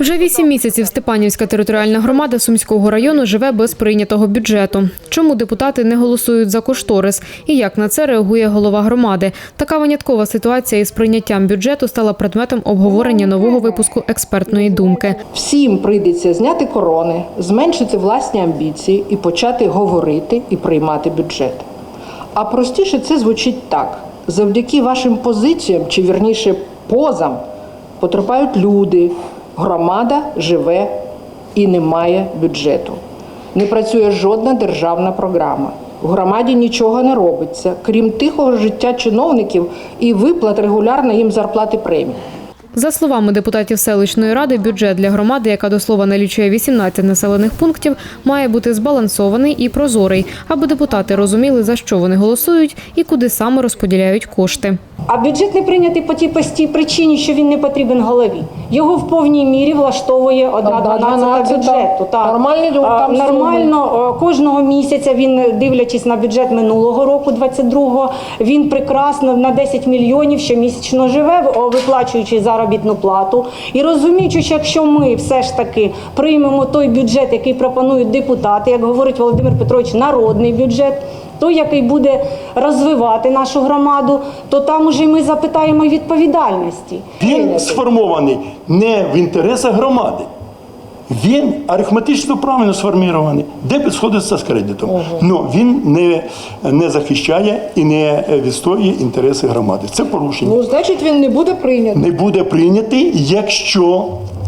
Вже вісім місяців Степанівська територіальна громада Сумського району живе без прийнятого бюджету. Чому депутати не голосують за кошторис і як на це реагує голова громади? Така виняткова ситуація із прийняттям бюджету стала предметом обговорення нового випуску експертної думки. Всім прийдеться зняти корони, зменшити власні амбіції і почати говорити і приймати бюджет. А простіше це звучить так: завдяки вашим позиціям, чи вірніше позам, потерпають люди, громада живе і не має бюджету. Не працює жодна державна програма. В громаді нічого не робиться, крім тихого життя чиновників і виплат регулярно їм зарплати премій. За словами депутатів селищної ради, бюджет для громади, яка до слова налічує 18 населених пунктів, має бути збалансований і прозорий, аби депутати розуміли, за що вони голосують і куди саме розподіляють кошти. А бюджет не прийнятий по тій простій причині, що він не потрібен голові. Його в повній мірі влаштовує одна Одна 12 дванадцята. бюджету. Так. Нормальні А, там нормально кожного місяця він, дивлячись на бюджет минулого року, 22-го, він прекрасно на 10 мільйонів щомісячно живе, виплачуючи заробітну плату. І розуміючи, що якщо ми все ж таки приймемо той бюджет, який пропонують депутати, як говорить Володимир Петрович, народний бюджет. Той, який буде розвивати нашу громаду, то там уже ми запитаємо відповідальності. Він сформований не в інтересах громади. Він арифметично правильно сформований. Дебет сходиться з кредитом. Ну він не, не захищає і не відстоює інтереси громади. Це порушення. Ну, значить, він не буде прийнятий. Не буде прийнятий, якщо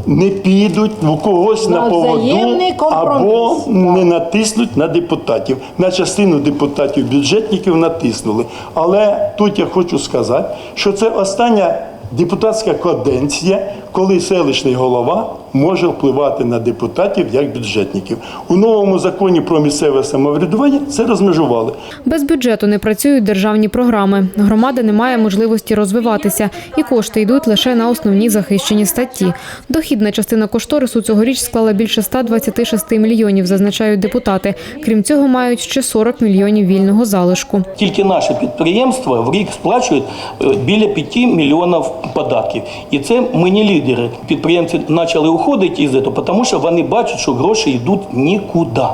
не підуть у когось на, На поводу або так. не натиснуть на депутатів. На частину депутатів бюджетників натиснули. Але тут я хочу сказати, що це остання депутатська каденція, коли селищний голова може впливати на депутатів як бюджетників. У новому законі про місцеве самоврядування це розмежували. Без бюджету не працюють державні програми. Громада не має можливості розвиватися, і кошти йдуть лише на основні захищені статті. Дохідна частина кошторису цьогоріч склала більше 126 мільйонів, зазначають депутати. Крім цього, мають ще 40 мільйонів вільного залишку. Тільки наше підприємство в рік сплачують е, біля 5 мільйонів податків. І це ми не лідери. Підприємці почали уходити із цього, тому що вони бачать, що гроші йдуть нікуди. Е,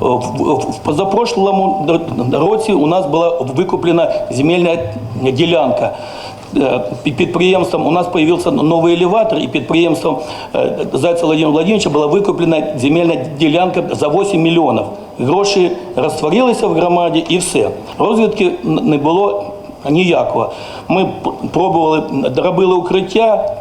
В, в- позапрошлому році у нас була викуплена земельна ділянка. Е, підприємством у нас з'явився новий елеватор, і підприємством е, Зайця Владимира Владимировича була викуплена земельна ділянка за 8 мільйонів. Гроші розтворилися в громаді і все. Розвідки не було ніякого. Ми пробували, робили укриття.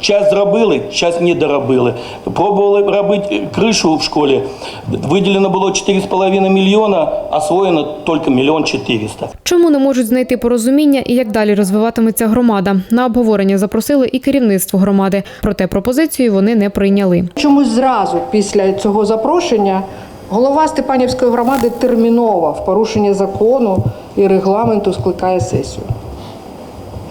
Час зробили, час не доробили. Пробували робити кришу в школі. Виділено було 4,5 мільйона, освоєно тільки мільйон 400. Чому не можуть знайти порозуміння і як далі розвиватиметься громада? На обговорення запросили і керівництво громади. Проте пропозицію вони не прийняли. Чомусь зразу після цього запрошення голова Степанівської громади терміново в порушення закону і регламенту скликає сесію.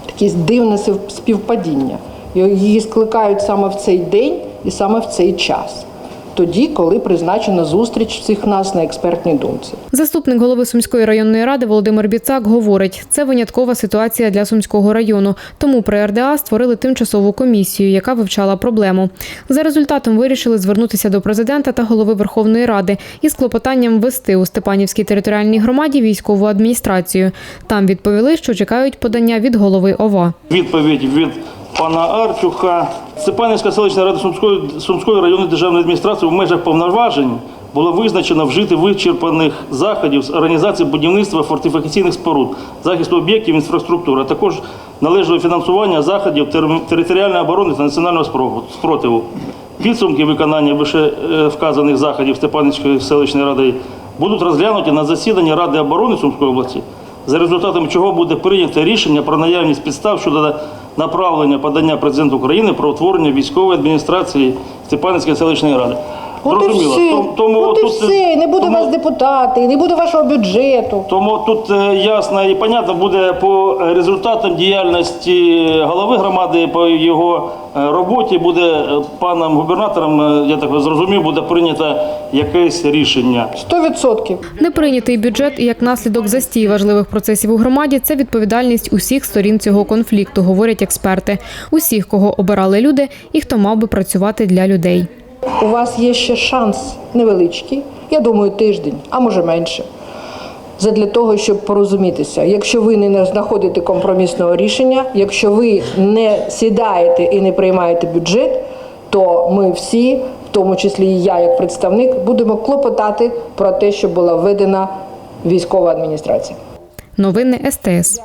Таке дивне співпадіння. Її скликають саме в цей день і саме в цей час. Тоді, коли призначена зустріч всіх нас на експертній думці. Заступник голови Сумської районної ради Володимир Біцак говорить, це виняткова ситуація для Сумського району. Тому при РДА створили тимчасову комісію, яка вивчала проблему. За результатом вирішили звернутися до президента та голови Верховної Ради із клопотанням ввести у Степанівській територіальній громаді військову адміністрацію. Там відповіли, що чекають подання від голови ОВА. Відповідь від пана Артюха. Степанівська селищна рада Сумської, Сумської районної державної адміністрації в межах повноважень було визначено вжити вичерпаних заходів з організації будівництва фортифікаційних споруд, захисту об'єктів інфраструктури, а також належного фінансування заходів територіальної оборони та національного спротиву. Підсумки виконання вище е, вказаних заходів Степанівської селищної ради будуть розглянуті на засіданні Ради оборони Сумської області за результатами чого буде прийнято рішення про наявність підстав щодо направлення подання президенту України про утворення військової адміністрації Степанівської селищної ради. От і Зрозуміло. все. Том- Тому От і тут, все. Не буде тому- вас депутати, не буде вашого бюджету. Тому тут е, ясно і понятно буде по результатам діяльності голови громади, по його е, роботі буде е, паном губернатором, е, я так зрозумів, буде прийнято якесь рішення. Сто відсотків. Неприйнятий бюджет і як наслідок застій важливих процесів у громаді це відповідальність усіх сторін цього конфлікту, говорять експерти. Усіх, кого обирали люди, і хто мав би працювати для людей. У вас є ще шанс невеличкий, я думаю, тиждень, а може менше. Задля того, щоб порозумітися, якщо ви не знаходите компромісного рішення, якщо ви не сідаєте і не приймаєте бюджет, то ми всі, в тому числі і я як представник, будемо клопотати про те, щоб була введена військова адміністрація. Новини СТС.